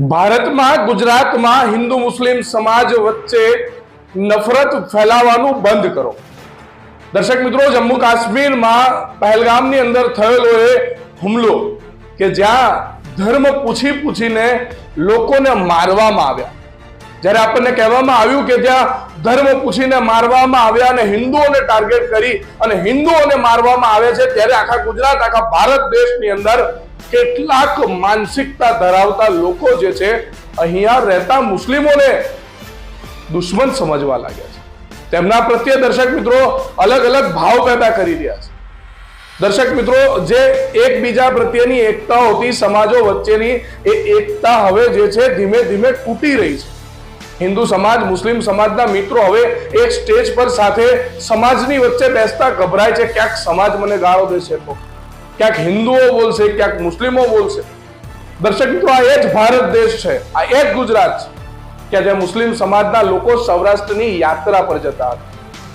ભારતમાં, ગુજરાતમાં હિન્દુ મુસ્લિમ સમાજ વચ્ચે નફરત ફેલાવાનું બંધ કરો. દર્શક મિત્રો, જમ્મુ કાશ્મીરમાં પહેલગામની અંદર થયેલો એ હુમલો કે જ્યાં ધર્મ પૂછી પૂછીને લોકોને મારવામાં આવ્યા. જ્યારે આપણને કહેવામાં આવ્યું કે ત્યાં ધર્મ પૂછીને મારવામાં આવ્યા અને હિન્દુઓને ટાર્ગેટ કરી અને હિન્દુઓને મારવામાં આવે છે, ત્યારે આખા ગુજરાત, આખા ભારત દેશની અંદર કેટલાક માનસિકતા ધરાવતા લોકો જે છે, અહીંયા રહેતા મુસ્લિમોને દુશ્મન સમજવા લાગ્યા છે. તેમના પ્રત્યે દર્શક મિત્રો અલગ અલગ ભાવ પેદા કરી રહ્યા છે. દર્શક મિત્રો, જે એકબીજા પ્રત્યેની એકતા હોતી સમાજો વચ્ચેની એ એકતા હવે જે છે, ધીમે ધીમે તૂટી રહી છે. હિન્દુ સમાજ, મુસ્લિમ સમાજના મિત્રો હવે એક સ્ટેજ પર સાથે સમાજની વચ્ચે બેસતા ગભરાય છે. ક્યાંક સમાજ મને ગાળો દેશે તો. ક્યાંક હિન્દુઓ બોલશે, ક્યાંક મુસ્લિમો બોલશે. દર્શક મિત્રો, આ એ જ ભારત દેશ છે, આ એ જ ગુજરાત છે, કે જ્યાં મુસ્લિમ સમાજના લોકો સૌરાષ્ટ્રની યાત્રા પર જતા હતા,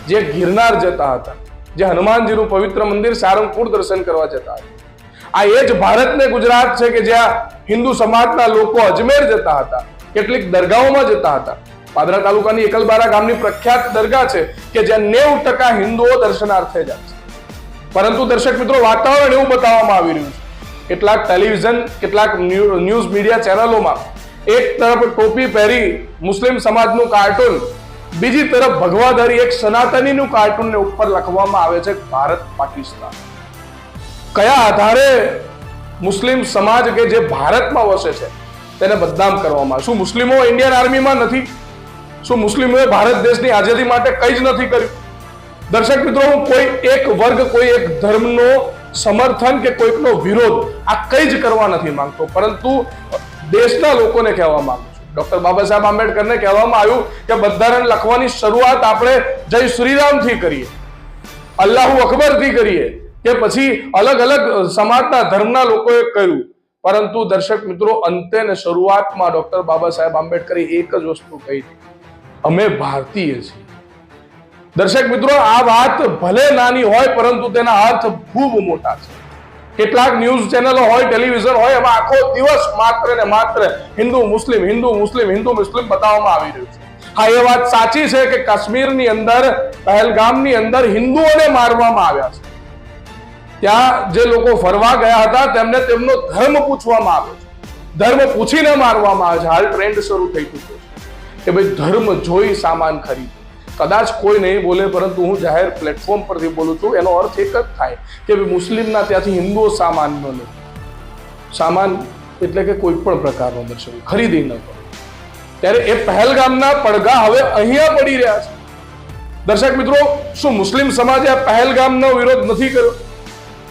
જે ગિરનાર જતા હતા, જે હનુમાનજીનું પવિત્ર મંદિર સારંગપુર દર્શન કરવા જતા હતા. આ એ જ ભારત ને ગુજરાત છે કે જ્યાં હિન્દુ સમાજના લોકો અજમેર જતા હતા, કેટલીક દરગાહોમાં જતા હતા. પાદરા તાલુકાની એકલબારા ગામની પ્રખ્યાત દરગાહ છે કે જ્યાં નેવું ટકા હિન્દુઓ દર્શનાર્થે જાય છે. પરંતુ દર્શક મિત્રો, વાતાવરણ એવું બતાવવામાં આવી રહ્યું છે. કેટલાક ટેલિવિઝન કેટલાક ન્યૂ- ન્યૂઝ મીડિયા ચેનલોમાં એક તરફ ટોપી પહેરી મુસ્લિમ સમાજનું કાર્ટૂન બીજી તરફ ભગવાધારી એક સનાતનીનું કાર્ટૂનને ઉપર લખવામાં આવે છે ભારત પાકિસ્તાન. કયા આધારે મુસ્લિમ સમાજ કે જે ભારતમાં વસે છે, તેને બદનામ કરવામાં શું મુસ્લિમો ઇન્ડિયન આર્મીમાં નથી? શું મુસ્લિમોએ ભારત દેશની આઝાદી માટે કંઈ જ નથી કર્યું? દર્શક મિત્રો, હું કોઈ એક વર્ગ, કોઈ એક ધર્મનો સમર્થન કે કોઈકનો વિરોધ આ કંઈ જ કરવા નથી માંગતો. પરંતુ દેશના લોકોને કહેવા માંગુ છું. ડોક્ટર બાબા સાહેબ આંબેડકરને કહેવામાં આવ્યું કે બંધારણ લખવાની શરૂઆત આપણે જય શ્રીરામથી કરીએ. અલ્લાહુ અકબરથી કરીએ કે પછી અલગ અલગ સમાજના ધર્મના લોકોએ કર્યું. પરંતુ દર્શક મિત્રો, અંતે ને શરૂઆતમાં ડોક્ટર બાબા સાહેબ આંબેડકરે એક જ વસ્તુ કહી. અમે ભારતીય છીએ. દર્શક મિત્રો, આ વાત ભલે નાની હોય, પરંતુ તેના અર્થ ખૂબ મોટા છે. કેટલાક ન્યૂઝ ચેનલો હોય, ટેલિવિઝન હોય, એમાં આખો દિવસ માત્ર ને માત્ર હિન્દુ, મુસ્લિમ હિન્દુ મુસ્લિમ હિન્દુ, મુસ્લિમ બતાવવામાં આવી રહ્યું છે. હા, એ વાત સાચી છે કે કાશ્મીરની અંદર, પહેલગામની અંદર હિન્દુઓને મારવામાં આવ્યા છે. ત્યાં જે લોકો ફરવા ગયા હતા, તેમને તેમનો ધર્મ પૂછવામાં આવ્યો છે. ધર્મ પૂછીને મારવામાં આવે છે. હાલ ટ્રેન્ડ શરૂ થઈ ચૂક્યો છે કે ભાઈ ધર્મ જોઈ સામાન ખરીદો. કદાચ કોઈ નહીં બોલે, પરંતુ હું જાહેર પ્લેટફોર્મ પરથી બોલું છું. એનો અર્થ એક જ થાય કે મુસ્લિમના ત્યાંથી હિન્દુઓ સામાન ન લે સામાન એટલે કે કોઈ પણ પ્રકારનો દર્શન. ખરીદી ન કરો. ત્યારે એ પહેલગામના પડઘા હવે અહીંયા પડી રહ્યા છે. દર્શક મિત્રો, શું મુસ્લિમ સમાજે આ પહેલગામનો વિરોધ નથી કર્યો?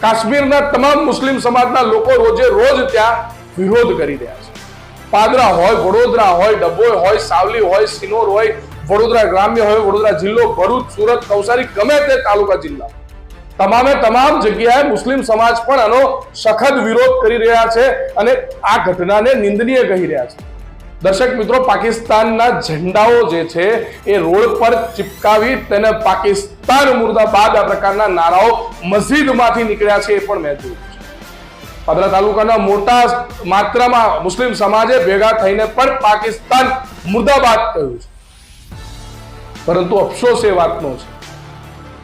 કાશ્મીરના તમામ મુસ્લિમ સમાજના લોકો રોજે રોજ ત્યાં વિરોધ કરી રહ્યા છે. પાદરા હોય, વડોદરા હોય, ડભોઈ હોય, સાવલી હોય, સિનોર હોય વડોદરા ગ્રામ્ય હોય, વડોદરા જિલ્લો, ભરૂચ, સુરત, નવસારી, ગમે તે તાલુકા જિલ્લા. તમામે તમામ જગ્યાએ મુસ્લિમ સમાજ પણ આનો સખત વિરોધ કરી રહ્યા છે અને આ ઘટનાને નિંદનીય કહી રહ્યા છે. દર્શક મિત્રો, પાકિસ્તાનના ઝંડાઓ જે છે, એ રોડ પર ચિપકાવી તેને પાકિસ્તાન મુર્દાબાદ આ પ્રકારના નારાઓ મસ્જિદમાંથી નીકળ્યા છે એ પણ મેં જોયું પાદરા તાલુકાના મોટા માત્રામાં મુસ્લિમ સમાજે ભેગા થઈને પણ પાકિસ્તાન મુર્દાબાદ કહ્યું છે. પરંતુ અફસોસ એ વાતનો છે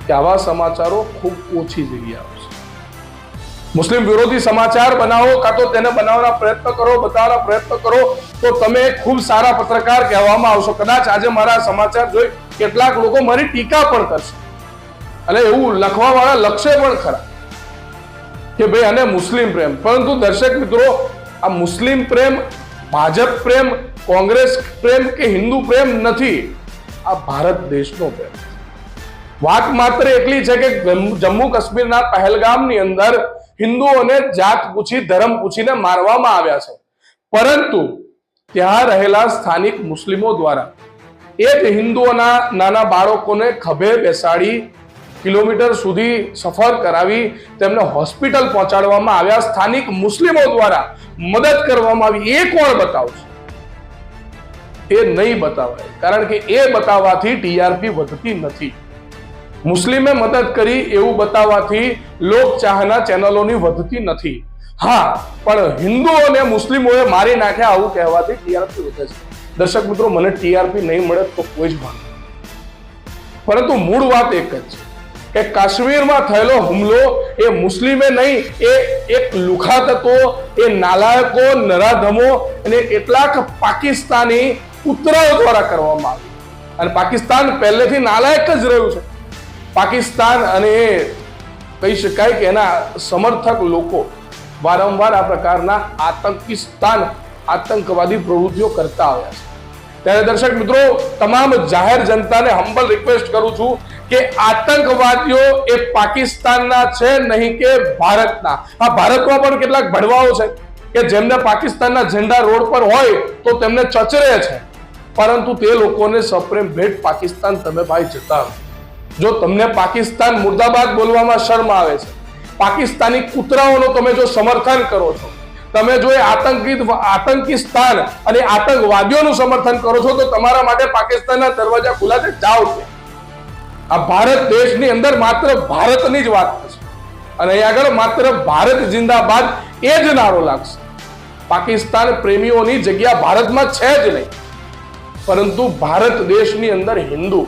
કે આવા સમાચારો ખૂબ ઓછી જગ્યાએ આવશે મુસ્લિમ વિરોધી સમાચાર બનાવો કાં તો તેને બનાવવાના પ્રયત્ન કરો, બતાવવાના પ્રયત્ન કરો, તો તમે ખૂબ સારા પત્રકાર કહેવામાં આવશો. કદાચ આજે મારા સમાચાર જોઈ કેટલાક લોકો મારી ટીકા પણ કરશે. અને એવું લખવાવાળા લખશે પણ ખરા કે ભાઈ અને મુસ્લિમ પ્રેમ. પરંતુ દર્શક મિત્રો, આ મુસ્લિમ પ્રેમ, ભાજપ પ્રેમ, કોંગ્રેસ પ્રેમ કે હિન્દુ પ્રેમ નથી. આ ભારત દેશનો પ્રેમ વાત માત્ર એટલી છે કે જમ્મુ- કાશ્મીરના પહેલગામની અંદર હિન્દુઓને જાત પૂછી, ધર્મ પૂછીને મારવામાં આવ્યા છે. પરંતુ ત્યાં રહેલા સ્થાનિક મુસ્લિમો દ્વારા એક હિન્દુઓના નાના બાળકોને ખભે બેસાડી કિલોમીટર સુધી સફર કરાવી તેમને હોસ્પિટલ પહોંચાડવામાં આવ્યા. સ્થાનિક મુસ્લિમો દ્વારા મદદ કરવામાં આવી. એ કોણ બતાવશે? એ નહીં બતાવાય. કારણ કે એ બતાવવાથી ટીઆરપી વધતી નથી. મુસ્લિમે મદદ કરી એવું બતાવવાથી લોકચાહના ચેનલોની વધતી નથી. હા, પણ હિન્દુઓ અને મુસ્લિમોએ મારી નાખ્યા આવું કહેવાથી ટીઆરપી વધે છે. દર્શક મિત્રો, મને ટીઆરપી નહીં મળે તો કોઈ જ વાંધો. પરંતુ મૂળ વાત એક જ છે કે કાશ્મીરમાં થયેલો હુમલો એ મુસ્લિમે નહીં, એ એક લુખાત હતો એ નાલાયકો, નરાધમો અને કેટલાક પાકિસ્તાની કૂતરાઓ દ્વારા કરવામાં આવ્યો અને પાકિસ્તાન પહેલેથી નાલાયક જ રહ્યું છે. પાકિસ્તાન અને કહી શકાય કે એના સમર્થક લોકો વારંવાર આ પ્રકારના આતંકિસ્તાન આતંકવાદી પ્રવૃત્તિઓ કરતા આવ્યા છે. ત્યારે દર્શક મિત્રો, તમામ જાહેર જનતાને હંબલ રિક્વેસ્ટ કરું છું કે આતંકવાદીઓ એ પાકિસ્તાનના છે નહીં કે ભારતના. આ ભારતમાં પણ કેટલાક ભડવાઓ છે કે જેમને પાકિસ્તાનના ઝંડા રોડ પર હોય તો તેમને ચચરે છે. પરંતુ તે લોકોને સપ્રેમ ભેટ પાકિસ્તાન તમે ભાઈ જતા જો તમને પાકિસ્તાન મુર્દાબાદ બોલવામાં શરમ આવે છે, પાકિસ્તાની કૂતરાઓનો તમે જો સમર્થન કરો છો, તમે જો એ આતંકિત આતંકિસ્તાન અને આતંકવાદીઓનું સમર્થન કરો છો, તો તમારા માટે પાકિસ્તાનના દરવાજા ખુલ્લા છે, જાઓ ત્યાં. આ ભારત દેશની અંદર માત્ર ભારતની જ વાત થશે અને અહીં આગળ માત્ર ભારત જિંદાબાદ એ જ નારો લાગશે. પાકિસ્તાન પ્રેમીઓની જગ્યા ભારતમાં છે જ નહીં. પરંતુ ભારત દેશની અંદર હિન્દુ,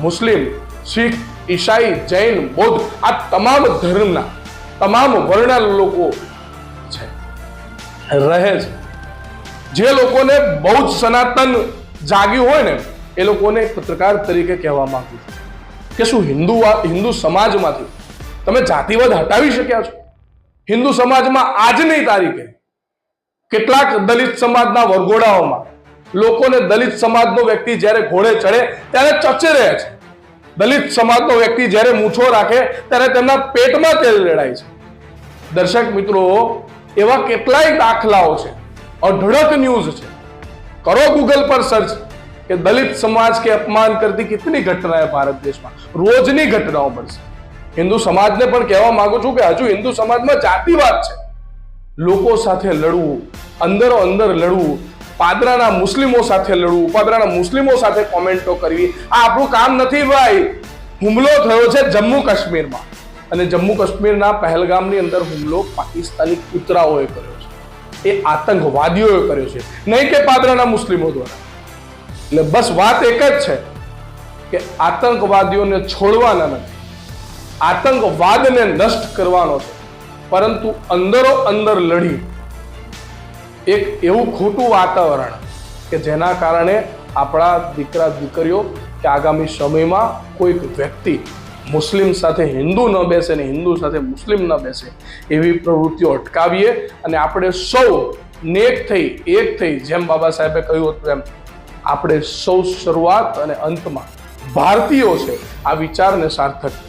મુસ્લિમ, શીખ, ઈસાઈ, જૈન, બૌદ્ધ, આ તમામ ધર્મના, તમામ વર્ણ લોકો છે. રહે છે. જે લોકોને બહુ જ સનાતન જાગ્યું હોય ને, એ લોકોને પત્રકાર તરીકે કહેવા માંગુ છું. કે શું હિન્દુ હિન્દુ સમાજમાંથી, તમે જાતિવાદ હટાવી શક્યા છો? હિન્દુ સમાજમાં આજની તારીખે કેટલાક દલિત સમાજના વરઘોડાઓમાં લોકોને દલિત સમાજનો વ્યક્તિ જ્યારે ઘોડે ચડે, ત્યારે ચચે રહે છે. દલિત સમાજનો વ્યક્તિ જ્યારે મૂછો રાખે, ત્યારે તેમના પેટમાં તેલ રેડાય છે. દર્શક મિત્રો, એવા કેટલાય દાખલાઓ છે. અઢળક ન્યૂઝ છે. કરો ગૂગલ પર સર્ચ કે દલિત સમાજ કે અપમાન કરતી કેટલી ઘટનાएं ભારત દેશમાં? રોજની ઘટનાઓ બનશે હિન્દુ સમાજને પણ કહેવા માંગુ છું કે હજુ હિન્દુ સમાજમાં જાતિવાદ છે. લોકો સાથે લડવું, અંદરો અંદર લડવું પાદરાના મુસ્લિમો સાથે લડવું, પાદરાના મુસ્લિમો સાથે કોમેન્ટો કરવી, આ આપણું કામ નથી ભાઈ. હુમલો થયો છે જમ્મુ કાશ્મીરમાં. અને જમ્મુ કાશ્મીરના પહેલગામની અંદર હુમલો પાકિસ્તાની કૂતરાઓએ કર્યો છે. એ આતંકવાદીઓએ કર્યો છે. નહીં કે પાદરાના મુસ્લિમો દ્વારા. એટલે બસ વાત એક જ છે કે આતંકવાદીઓને છોડવાના નથી. આતંકવાદને નષ્ટ કરવાનો છે. પરંતુ અંદરો અંદર લડી. એક એવું ખોટું વાતાવરણ કે જેના કારણે આપણા દીકરા દીકરીઓ કે આગામી સમયમાં કોઈક વ્યક્તિ મુસ્લિમ સાથે હિન્દુ ન બેસે ને હિન્દુ સાથે મુસ્લિમ ન બેસે, એવી પ્રવૃત્તિઓ અટકાવીએ અને આપણે સૌ નેક થઈ, એક થઈ, જેમ બાબા સાહેબે કહ્યું હતું એમ, આપણે સૌ શરૂઆત અને અંતમાં ભારતીયો છે આ વિચારને સાર્થક